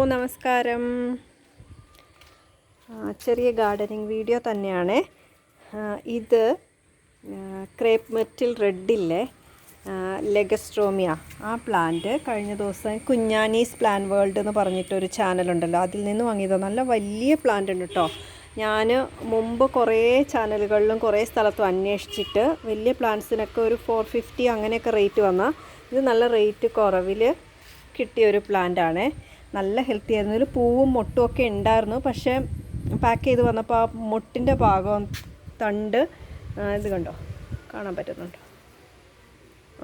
ഓ നമസ്കാരം. ചെറിയ gardening video തന്നെയാണ്. ഇത് ക്രേപ്പ് മെറ്റിൽ റെഡില്ലേ? ലെഗസ്ട്രോമിയ ആ പ്ലാന്റ് കഴിഞ്ഞ ദിവസം കുഞ്ഞാനീസ് പ്ലാൻ വേൾഡ് എന്ന് പറഞ്ഞിട്ടൊരു ചാനലുണ്ടല്ലോ. അതിൽ നിന്ന് വാങ്ങിയത്. നല്ല വലിയ പ്ലാന്റ് ഉണ്ട് കേട്ടോ ഞാൻ മുമ്പ് കുറേ ചാനലുകളിലും കുറേ സ്ഥലത്തും അന്വേഷിച്ചിട്ട് വലിയ പ്ലാന്റ്സിനൊക്കെ ഒരു ഫോർ ഫിഫ്റ്റി അങ്ങനെയൊക്കെ റേറ്റ് വന്നാൽ ഇത് നല്ല റേറ്റ് കുറവിൽ കിട്ടിയ ഒരു പ്ലാന്റ് ആണ് നല്ല ഹെൽത്തി ആയിരുന്നു. ഇതിൽ പൂവും മുട്ടും ഒക്കെ ഉണ്ടായിരുന്നു. പക്ഷേ പാക്ക് ചെയ്ത് വന്നപ്പോൾ ആ മുട്ടിന്റെ ഭാഗം തണ്ട് ഇത് കണ്ടോ? കാണാൻ പറ്റുന്നുണ്ടോ?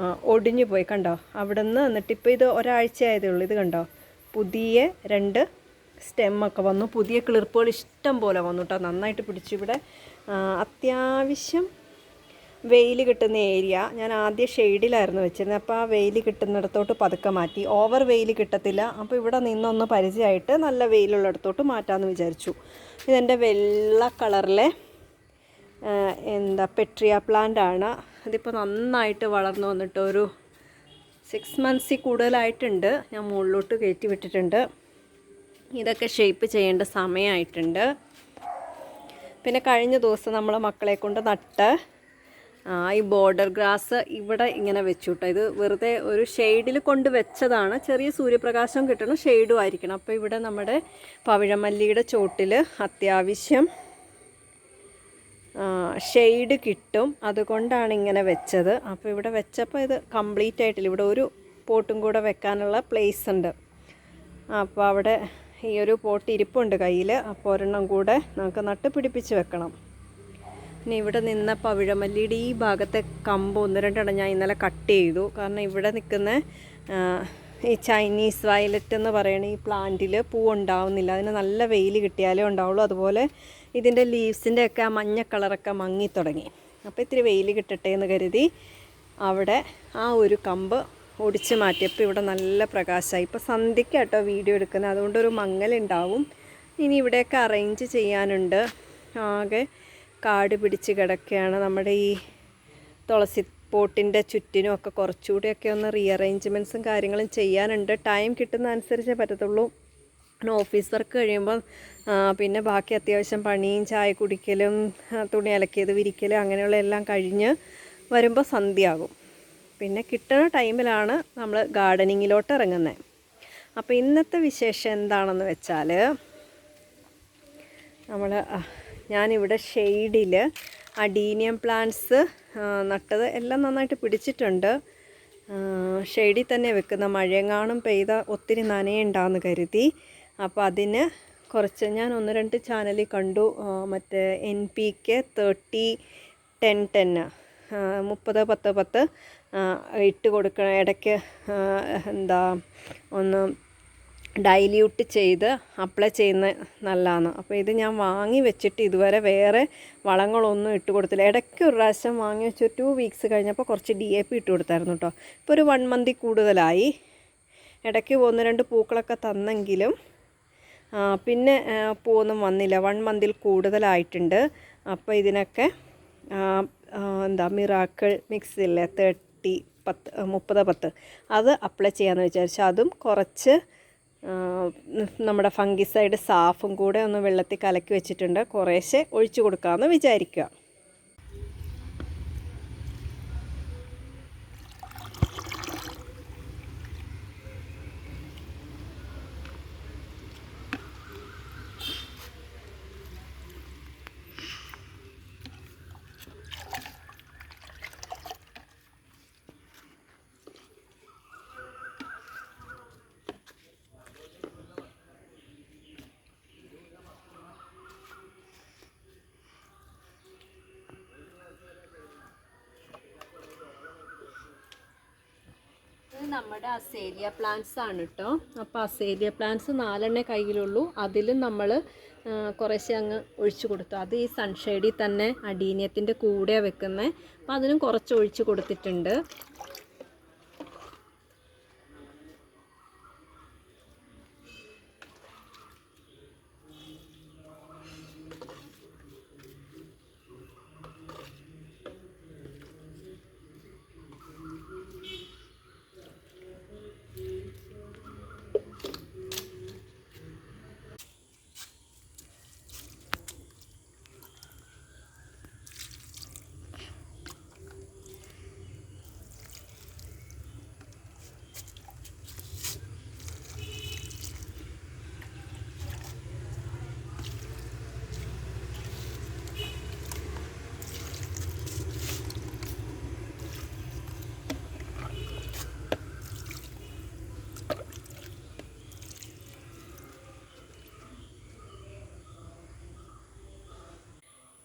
ആ ഒടിഞ്ഞു പോയി. കണ്ടോ? അവിടെ നിന്ന് എന്നിട്ട് ഇപ്പോൾ ഇത് ഒരാഴ്ച ആയതേ ഉള്ളൂ. ഇത് കണ്ടോ? പുതിയ രണ്ട് സ്റ്റെമ്മൊക്കെ വന്നു. പുതിയ കിളിർപ്പുകൾ ഇഷ്ടം പോലെ വന്നു കേട്ടോ നന്നായിട്ട് പിടിച്ചു. ഇവിടെ അത്യാവശ്യം വെയിൽ കിട്ടുന്ന ഏരിയ. ഞാൻ ആദ്യം ഷെയ്ഡിലായിരുന്നു വെച്ചിരുന്നത്. അപ്പോൾ ആ വെയിൽ കിട്ടുന്നിടത്തോട്ട് പതുക്കെ മാറ്റി. ഓവർ വെയിൽ കിട്ടത്തില്ല. അപ്പോൾ ഇവിടെ നിന്നൊന്ന് പരിചയമായിട്ട് നല്ല വെയിലുള്ളിടത്തോട്ട് മാറ്റാമെന്ന് വിചാരിച്ചു. ഇതെന്റെ വെള്ള കളറിലെ എന്താ പെട്രിയ പ്ലാന്റ് ആണ്. ഇതിപ്പോൾ നന്നായിട്ട് വളർന്നു വന്നിട്ട് ഒരു സിക്സ് മന്ത്സിൽ കൂടുതലായിട്ടുണ്ട്. ഞാൻ മുകളിലോട്ട് കയറ്റി വിട്ടിട്ടുണ്ട്. ഇതൊക്കെ ഷേപ്പ് ചെയ്യേണ്ട സമയമായിട്ടുണ്ട്. പിന്നെ കഴിഞ്ഞ ദിവസം നമ്മൾ മക്കളെ കൊണ്ട് നട്ട് ഈ ബോർഡർ ഗ്രാസ് ഇവിടെ ഇങ്ങനെ വെച്ചു ഇത് വെറുതെ ഒരു ഷെയ്ഡിൽ കൊണ്ട് വെച്ചതാണ്. ചെറിയ സൂര്യപ്രകാശം കിട്ടണം ഷെയ്ഡും ആയിരിക്കണം. അപ്പോൾ ഇവിടെ നമ്മുടെ പവിഴമല്ലിയുടെ ചോട്ടിൽ അത്യാവശ്യം ഷെയ്ഡ് കിട്ടും. അതുകൊണ്ടാണ് ഇങ്ങനെ വെച്ചത്. അപ്പോൾ ഇവിടെ വെച്ചപ്പോൾ ഇത് കംപ്ലീറ്റ് ആയിട്ടില്ല. ഇവിടെ ഒരു പോട്ടും കൂടെ വെക്കാനുള്ള പ്ലേസ് ഉണ്ട്. അപ്പോൾ അവിടെ ഈ ഒരു പോട്ട് ഇരിപ്പുണ്ട് കയ്യിൽ അപ്പോൾ ഒരെണ്ണം കൂടെ നമുക്ക് നട്ട് പിടിപ്പിച്ച് വെക്കണം. ഇനി ഇവിടെ നിന്ന പവിഴമല്ലിയുടെ ഈ ഭാഗത്തെ കമ്പ് ഒന്ന് രണ്ടെണ്ണം ഞാൻ ഇന്നലെ കട്ട് ചെയ്തു. കാരണം ഇവിടെ നിൽക്കുന്ന ഈ ചൈനീസ് വയലറ്റ് എന്ന് പറയുന്ന ഈ പ്ലാന്റിൽ പൂ ഉണ്ടാവുന്നില്ല. അതിന് നല്ല വെയിൽ കിട്ടിയാലേ ഉണ്ടാവുള്ളൂ. അതുപോലെ ഇതിന്റെ ലീവ്സിന്റെ ഒക്കെ ആ മഞ്ഞ കളറൊക്കെ മങ്ങി തുടങ്ങി. അപ്പോൾ ഇത്തിരി വെയിൽ കിട്ടട്ടെ എന്ന് കരുതി അവിടെ ആ ഒരു കമ്പ് ഒടിച്ച് മാറ്റിയപ്പോൾ ഇവിടെ നല്ല പ്രകാശമായി. ഇപ്പോൾ സന്ധ്യയ്ക്കാട്ടോ വീഡിയോ എടുക്കുന്നത്. അതുകൊണ്ടൊരു മങ്ങലുണ്ടാവും. ഇനി ഇവിടെയൊക്കെ അറേഞ്ച് ചെയ്യാനുണ്ട്. ആകെ കാട് പിടിച്ച് കിടക്കുകയാണ്. നമ്മുടെ ഈ തുളസി പോട്ടിന്റെ ചുറ്റിനും ഒക്കെ കുറച്ചുകൂടിയൊക്കെ ഒന്ന് റീഅറേഞ്ച്മെന്റ്സും കാര്യങ്ങളും ചെയ്യാനുണ്ട്. ടൈം കിട്ടുന്ന അനുസരിച്ചേ പറ്റത്തുള്ളൂ. പിന്നെ ഓഫീസ് വർക്ക് കഴിയുമ്പോൾ പിന്നെ ബാക്കി അത്യാവശ്യം പണിയും ചായ കുടിക്കലും തുണി അലക്കിയത് വിരിക്കലും അങ്ങനെയുള്ള എല്ലാം കഴിഞ്ഞ് വരുമ്പോൾ സന്ധ്യയാകും. പിന്നെ കിട്ടുന്ന ടൈമിലാണ് നമ്മൾ ഗാർഡനിങ്ങിലോട്ട് ഇറങ്ങുന്നത് അപ്പോൾ ഇന്നത്തെ വിശേഷം എന്താണെന്ന് വെച്ചാൽ നമ്മൾ ഞാനിവിടെ ഷെയ്ഡിൽ അഡീനിയം പ്ലാന്റ്സ് നട്ടത് എല്ലാം നന്നായിട്ട് പിടിച്ചിട്ടുണ്ട്. ഷെയ്ഡിൽ തന്നെ വെക്കുന്ന മഴയങ്ങാണും പെയ്ത ഒത്തിരി നനയുണ്ടാന്ന് കരുതി. അപ്പോൾ അതിന് കുറച്ച് ഞാൻ ഒന്ന് രണ്ട് ചാനലിൽ കണ്ടു മറ്റേ N P K thirty ten ten മുപ്പത് പത്ത് പത്ത് ഇട്ട് കൊടുക്കണം ഇടയ്ക്ക് എന്താ ഒന്ന് ഡൈല്യൂട്ട് ചെയ്ത് അപ്ലൈ ചെയ്യുന്ന നല്ലതാണ്. അപ്പോൾ ഇത് ഞാൻ വാങ്ങി വെച്ചിട്ട് ഇതുവരെ വേറെ വളങ്ങളൊന്നും ഇട്ട് കൊടുത്തില്ല. ഇടയ്ക്ക് ഒരു പ്രാവശ്യം വാങ്ങി വെച്ച് ടു വീക്സ് കഴിഞ്ഞപ്പോൾ കുറച്ച് ഡി എ പി ഇട്ട് കൊടുത്തായിരുന്നു കേട്ടോ ഇപ്പോൾ ഒരു വൺ മന്തിൽ കൂടുതലായി. ഇടയ്ക്ക് ഒന്ന് രണ്ട് പൂക്കളൊക്കെ തന്നെങ്കിലും പിന്നെ പൂവൊന്നും വന്നില്ല. വൺ മന്തിൽ കൂടുതലായിട്ടുണ്ട്. അപ്പോൾ ഇതിനൊക്കെ എന്താ മിറാക്കിൾ മിക്സ് ഇല്ലേ? തേർട്ടി പത്ത് മുപ്പത് പത്ത്. അത് അപ്ലൈ ചെയ്യാമെന്ന് വിചാരിച്ചു. അതും കുറച്ച് നമ്മുടെ ഫംഗിസൈഡ് സാഫും കൂടെ ഒന്ന് വെള്ളത്തിൽ കലക്കി വെച്ചിട്ടുണ്ട്. കുറേശ്ശെ ഒഴിച്ചു കൊടുക്കാമെന്ന് വിചാരിക്കുക. നമ്മുടെ അസേലിയ പ്ലാന്റ്സ് ആണ് കേട്ടോ അപ്പോൾ അസേലിയ പ്ലാന്റ്സ് നാലെണ്ണേ കയ്യിലുള്ളൂ. അതിലും നമ്മൾ കുറേശ്ശെ അങ്ങ് ഒഴിച്ചു കൊടുത്തു. അത് ഈ സൺഷെയ്ഡിൽ തന്നെ അടീനിയത്തിന്റെ കൂടെ വെക്കുന്നത് അപ്പോൾ അതിനും കുറച്ച് ഒഴിച്ചു കൊടുത്തിട്ടുണ്ട്.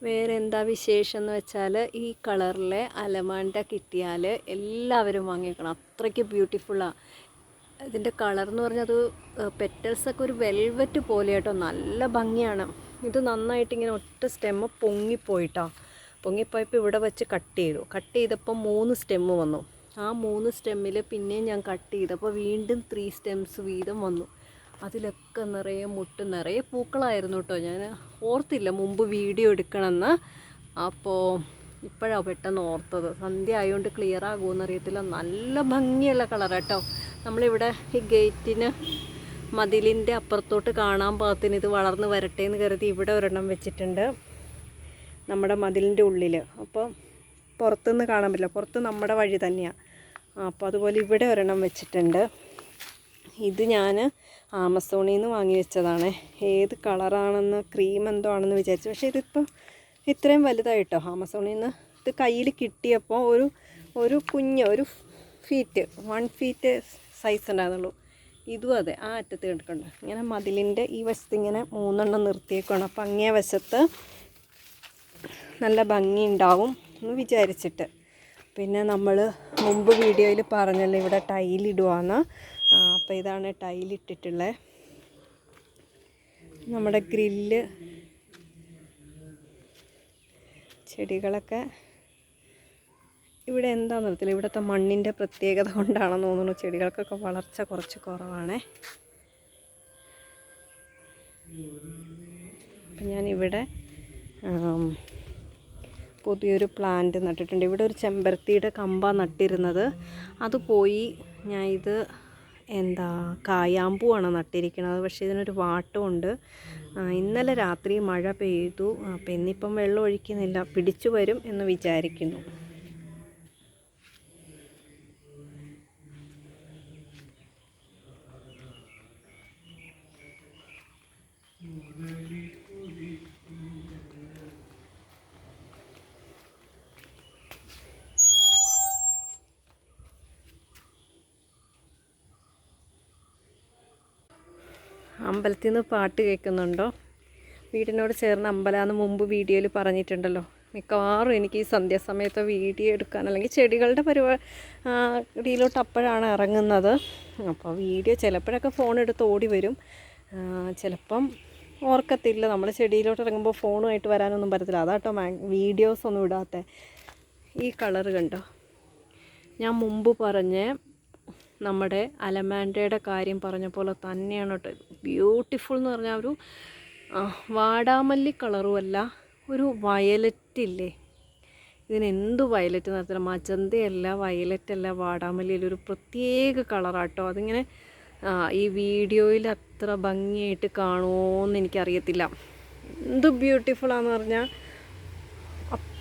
വേറെ എന്താ വിശേഷം എന്ന് വെച്ചാൽ ഈ കളറിലെ അലമാണ്ട കിട്ടിയാൽ എല്ലാവരും വാങ്ങിക്കണം അത്രയ്ക്ക് ബ്യൂട്ടിഫുള്ളാണ് ഇതിന്റെ കളർ എന്ന് പറഞ്ഞാൽ അത് പെറ്റൽസൊക്കെ ഒരു വെൽവെറ്റ് പോലെ കേട്ടോ നല്ല ഭംഗിയാണ്. ഇത് നന്നായിട്ട് ഇങ്ങനെ ഒറ്റ സ്റ്റെമ്മ് പൊങ്ങിപ്പോയിട്ടോ. പൊങ്ങിപ്പോയപ്പോൾ ഇവിടെ വെച്ച് കട്ട് ചെയ്തു. കട്ട് ചെയ്തപ്പോൾ മൂന്ന് സ്റ്റെമ്മ് വന്നു. ആ മൂന്ന് സ്റ്റെമ്മിൽ പിന്നെയും ഞാൻ കട്ട് ചെയ്തപ്പോൾ വീണ്ടും ത്രീ സ്റ്റെംസ് വീതം വന്നു. അതിലൊക്കെ നിറയെ മുട്ട് നിറയെ പൂക്കളായിരുന്നു കേട്ടോ. ഞാൻ ഓർത്തില്ല മുമ്പ് വീഡിയോ എടുക്കണമെന്ന്. അപ്പോൾ ഇപ്പോഴാണ് പെട്ടെന്ന് ഓർത്തത്. സന്ധ്യ ആയതുകൊണ്ട് ക്ലിയർ ആകുമെന്ന് അറിയത്തില്ല. നല്ല ഭംഗിയുള്ള കളർ കേട്ടോ. നമ്മളിവിടെ ഈ ഗേറ്റിന് മതിലിന്റെ അപ്പുറത്തോട്ട് കാണാൻ പാകത്തിന് ഇത് വളർന്ന് വരട്ടെ എന്ന് കരുതി ഇവിടെ ഒരെണ്ണം വെച്ചിട്ടുണ്ട്. നമ്മുടെ മതിലിന്റെ ഉള്ളിൽ അപ്പോൾ പുറത്തുനിന്ന് കാണാൻ പറ്റില്ല. പുറത്ത് നമ്മുടെ വഴി തന്നെയാണ് അപ്പോൾ അതുപോലെ ഇവിടെ ഒരെണ്ണം വെച്ചിട്ടുണ്ട്. ഇത് ഞാൻ ആമസോണിൽ നിന്ന് വാങ്ങി വെച്ചതാണ്. ഏത് കളറാണെന്ന് ക്രീം എന്തോ ആണെന്ന് വിചാരിച്ചു. പക്ഷേ ഇതിപ്പോൾ ഇത്രയും വലുതായിട്ടോ ആമസോണിൽ നിന്ന് ഇത് കയ്യിൽ കിട്ടിയപ്പോൾ ഒരു ഒരു കുഞ്ഞ് ഒരു ഫീറ്റ് വൺ ഫീറ്റ് സൈസ് ഉണ്ടായിരുന്നുള്ളൂ. ഇതും അതെ ആ അറ്റത്ത് കിടക്കുന്നുണ്ട് ഇങ്ങനെ മതിലിന്റെ ഈ വശത്ത് ഇങ്ങനെ മൂന്നെണ്ണം നിർത്തിയേക്കാണ് അപ്പം അങ്ങേ വശത്ത് നല്ല ഭംഗി ഉണ്ടാവും എന്ന് വിചാരിച്ചിട്ട്. പിന്നെ നമ്മൾ മുമ്പ് വീഡിയോയിൽ പറഞ്ഞല്ലോ ഇവിടെ ടൈലിടുവാന്ന് അപ്പോൾ ഇതാണ് ടൈലിട്ടിട്ടുള്ളത് നമ്മുടെ ഗ്രില്ല് ചെടികളൊക്കെ. ഇവിടെ എന്താണെന്ന് അറിയത്തില്ല ഇവിടുത്തെ മണ്ണിന്റെ പ്രത്യേകത കൊണ്ടാണെന്ന് തോന്നുന്നു ചെടികൾക്കൊക്കെ വളർച്ച കുറച്ച് കുറവാണേ. അപ്പം ഞാനിവിടെ പുതിയൊരു പ്ലാന്റ് നട്ടിട്ടുണ്ട്. ഇവിടെ ഒരു ചെമ്പരത്തിയുടെ കമ്പ നട്ടിരുന്നത്. അത് പോയി ഞാൻ ഇത് എന്താ കായാമ്പൂവാണ് നട്ടിരിക്കുന്നത് പക്ഷേ ഇതിനൊരു വാട്ടമുണ്ട്. ഇന്നലെ രാത്രി മഴ പെയ്തു. അപ്പം ഇന്നിപ്പം വെള്ളം ഒഴിക്കുന്നില്ല. പിടിച്ചു വരും എന്ന് വിചാരിക്കുന്നു. അമ്പലത്തിൽ നിന്ന് പാട്ട് കേൾക്കുന്നുണ്ടോ? വീടിനോട് ചേർന്ന് അമ്പലമാണെന്ന് മുമ്പ് വീഡിയോയിൽ പറഞ്ഞിട്ടുണ്ടല്ലോ. മിക്കവാറും എനിക്ക് ഈ സന്ധ്യാസമയത്ത് വീഡിയോ എടുക്കാൻ അല്ലെങ്കിൽ ചെടികളുടെ പരിപാടിയിലോട്ട് അപ്പോഴാണ് ഇറങ്ങുന്നത്. അപ്പോൾ വീഡിയോ ചിലപ്പോഴൊക്കെ ഫോൺ എടുത്ത് ഓടി വരും. ചിലപ്പം ഓർക്കത്തില്ല. നമ്മൾ ചെടിയിലോട്ട് ഇറങ്ങുമ്പോൾ ഫോണുമായിട്ട് വരാനൊന്നും പറ്റത്തില്ല. അതാട്ടോ വീഡിയോസ് ഒന്നും ഇടാത്ത. ഈ കളറ് കണ്ടോ? ഞാൻ മുമ്പ് പറഞ്ഞ നമ്മുടെ അലമാൻഡയുടെ കാര്യം പറഞ്ഞ പോലെ തന്നെയാണ് കേട്ടോ. ബ്യൂട്ടിഫുൾ എന്ന് പറഞ്ഞാൽ ഒരു വാടാമല്ലി കളറുമല്ല ഒരു വയലറ്റ് ഇല്ലേ? ഇതിന് എന്ത് വയലറ്റ് നടത്തില്ല മജന്തയല്ല വയലറ്റ് അല്ല വാടാമല്ലിയിൽ ഒരു പ്രത്യേക കളറാട്ടോ അതിങ്ങനെ ഈ വീഡിയോയിൽ അത്ര ഭംഗിയായിട്ട് കാണുമോ എന്ന് എനിക്കറിയത്തില്ല. എന്ത് ബ്യൂട്ടിഫുള്ളാന്ന് പറഞ്ഞാൽ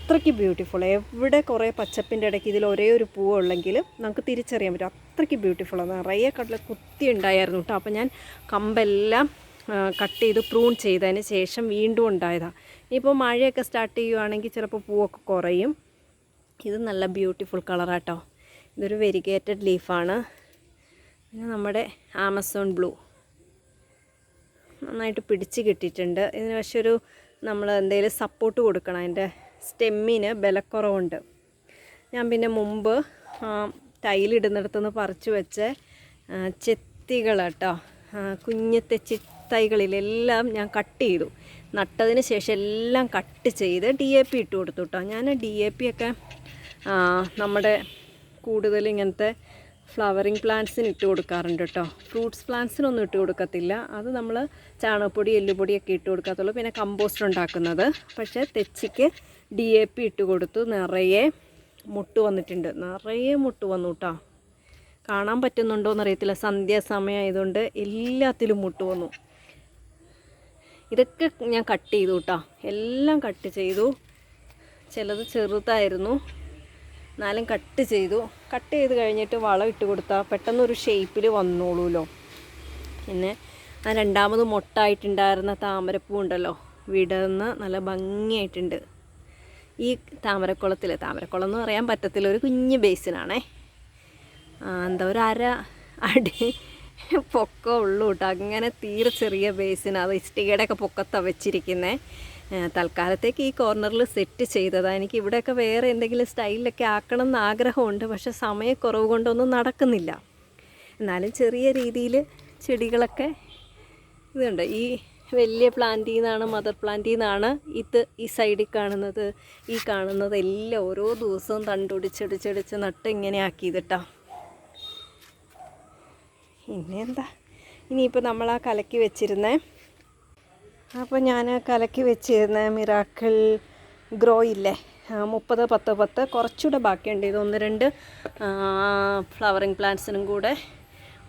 അത്രയ്ക്ക് ബ്യൂട്ടിഫുൾ എവിടെ കുറേ പച്ചപ്പിന്റെ ഇടയ്ക്ക് ഇതിൽ ഒരേ ഒരു പൂവുള്ളെങ്കിൽ നമുക്ക് തിരിച്ചറിയാൻ പറ്റും. അത്രയ്ക്ക് ബ്യൂട്ടിഫുൾ ആണ് നിറയെ കടല കുത്തി ഉണ്ടായിരുന്നു കേട്ടോ. അപ്പോൾ ഞാൻ കമ്പെല്ലാം കട്ട് ചെയ്ത് പ്രൂൺ ചെയ്തതിന് ശേഷം വീണ്ടും ഉണ്ടായതാണ് ഇപ്പോൾ മഴയൊക്കെ സ്റ്റാർട്ട് ചെയ്യുവാണെങ്കിൽ ചിലപ്പോൾ പൂവൊക്കെ കുറയും. ഇത് നല്ല ബ്യൂട്ടിഫുൾ കളറാട്ടോ ഇതൊരു വെരിഗേറ്റഡ് ലീഫാണ് പിന്നെ നമ്മുടെ ആമസോൺ ബ്ലൂ. നന്നായിട്ട് പിടിച്ച് കിട്ടിയിട്ടുണ്ട്. ഇതിന് പക്ഷെ ഒരു നമ്മൾ എന്തെങ്കിലും സപ്പോർട്ട് കൊടുക്കണം അതിന്റെ സ്റ്റെമ്മിന് ബലക്കുറവുണ്ട്. ഞാൻ പിന്നെ മുമ്പ് ആ, ടൈലിടുന്നിടത്തുനിന്ന് പറിച്ചു വെച്ച ചെത്തികൾ കേട്ടോ കുഞ്ഞത്തെ കുഞ്ഞ് തെച്ചി ഞാൻ കട്ട് ചെയ്തു നട്ടതിന് ശേഷം എല്ലാം കട്ട് ചെയ്ത് ഡി എ പി ഇട്ട് കൊടുത്തു കേട്ടോ. ഞാൻ ഡി എ പി ഒക്കെ നമ്മുടെ കൂടുതൽ ഇങ്ങനത്തെ ഫ്ലവറിങ് പ്ലാന്റ്സിന് ഇട്ട് കൊടുക്കാറുണ്ട് കേട്ടോ. ഫ്രൂട്ട്സ് പ്ലാന്റ്സിനൊന്നും ഇട്ട് കൊടുക്കത്തില്ല. അത് നമ്മൾ ചാണകപ്പൊടി എല്ലുപൊടിയൊക്കെ ഇട്ട് കൊടുക്കാത്തുള്ളൂ. പിന്നെ കമ്പോസ്റ്റ് ഉണ്ടാക്കുന്നത്. പക്ഷേ തെച്ചിക്ക് ഡി എ പി ഇട്ട് കൊടുത്തു. നിറയെ മുട്ട് വന്നിട്ടുണ്ട്. നിറയെ മുട്ട് വന്നു കേട്ടോ കാണാൻ പറ്റുന്നുണ്ടോ എന്നറിയത്തില്ല. സന്ധ്യാസമയമായതുകൊണ്ട് എല്ലാത്തിലും മുട്ട് വന്നു. ഇതൊക്കെ ഞാൻ കട്ട് ചെയ്തു കേട്ടോ എല്ലാം കട്ട് ചെയ്തു. ചിലത് ചെറുതായിരുന്നു. എന്നാലും കട്ട് ചെയ്തു. കട്ട് ചെയ്ത് കഴിഞ്ഞിട്ട് വളം ഇട്ട് കൊടുത്താൽ പെട്ടെന്നൊരു ഷേപ്പിൽ വന്നോളൂല്ലോ പിന്നെ ആ രണ്ടാമത് മൊട്ടായിട്ടുണ്ടായിരുന്ന താമരപ്പൂ ഉണ്ടല്ലോ. വിടർന്ന് നല്ല ഭംഗിയായിട്ടുണ്ട്. ഈ താമരക്കുളത്തിൽ താമരക്കുളം എന്ന് പറയാൻ പറ്റത്തില്ല ഒരു കുഞ്ഞ് ബേസിനാണേ. എന്താ ഒരു അര അടി പൊക്കം ഉള്ളൂ കേട്ടോ. അങ്ങനെ തീരെ ചെറിയ ബേസിന്. അത് ഇഷ്ടികയുടെ ഒക്കെ പൊക്കത്താണ് വെച്ചിരിക്കുന്നത് തൽക്കാലത്തേക്ക് ഈ കോർണറിൽ സെറ്റ് ചെയ്തതാണ് എനിക്ക് ഇവിടെയൊക്കെ വേറെ എന്തെങ്കിലും സ്റ്റൈലിലൊക്കെ ആക്കണം എന്ന് ആഗ്രഹമുണ്ട് പക്ഷെ സമയക്കുറവ് കൊണ്ടൊന്നും നടക്കുന്നില്ല. എന്നാലും ചെറിയ രീതിയിൽ ചെടികളൊക്കെ ഇതുണ്ട്. ഈ വലിയ പ്ലാന്റിൽ നിന്നാണ് മദർ പ്ലാന്റിൽ നിന്നാണ് ഇത് ഈ സൈഡിൽ കാണുന്നത്. ഈ കാണുന്നത് എല്ലാം ഓരോ ദിവസവും തണ്ടുടിച്ചടിച്ചടിച്ച് നട്ട് ഇങ്ങനെ ആക്കിയതിട്ടാ. പിന്നെ എന്താ ഇനിയിപ്പോൾ നമ്മൾ ആ കലക്കി വെച്ചിരുന്നേ. അപ്പോൾ ഞാൻ കലക്കി വെച്ചിരുന്ന മിറാക്കിൾ ഗ്രോ ഇല്ലേ? മുപ്പത് പത്ത് പത്ത്. കുറച്ചുകൂടെ ബാക്കിയുണ്ട്. ഇത് ഒന്ന് രണ്ട് ഫ്ലവറിങ് പ്ലാന്റ്സിനും കൂടെ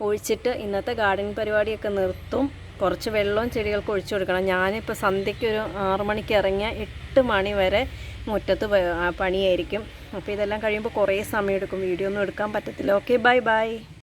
ഒഴിച്ചിട്ട് ഇന്നത്തെ ഗാർഡനിങ് പരിപാടിയൊക്കെ നിർത്തും. കുറച്ച് വെള്ളവും ചെടികൾക്ക് ഒഴിച്ചു കൊടുക്കണം. ഞാനിപ്പോൾ സന്ധ്യയ്ക്ക് ഒരു ആറ് മണിക്ക് ഇറങ്ങിയ എട്ട് മണി വരെ മുറ്റത്ത് പണിയായിരിക്കും. അപ്പോൾ ഇതെല്ലാം കഴിയുമ്പോൾ കുറേ സമയം എടുക്കും. വീഡിയോ ഒന്നും എടുക്കാൻ പറ്റത്തില്ല. Okay bye bye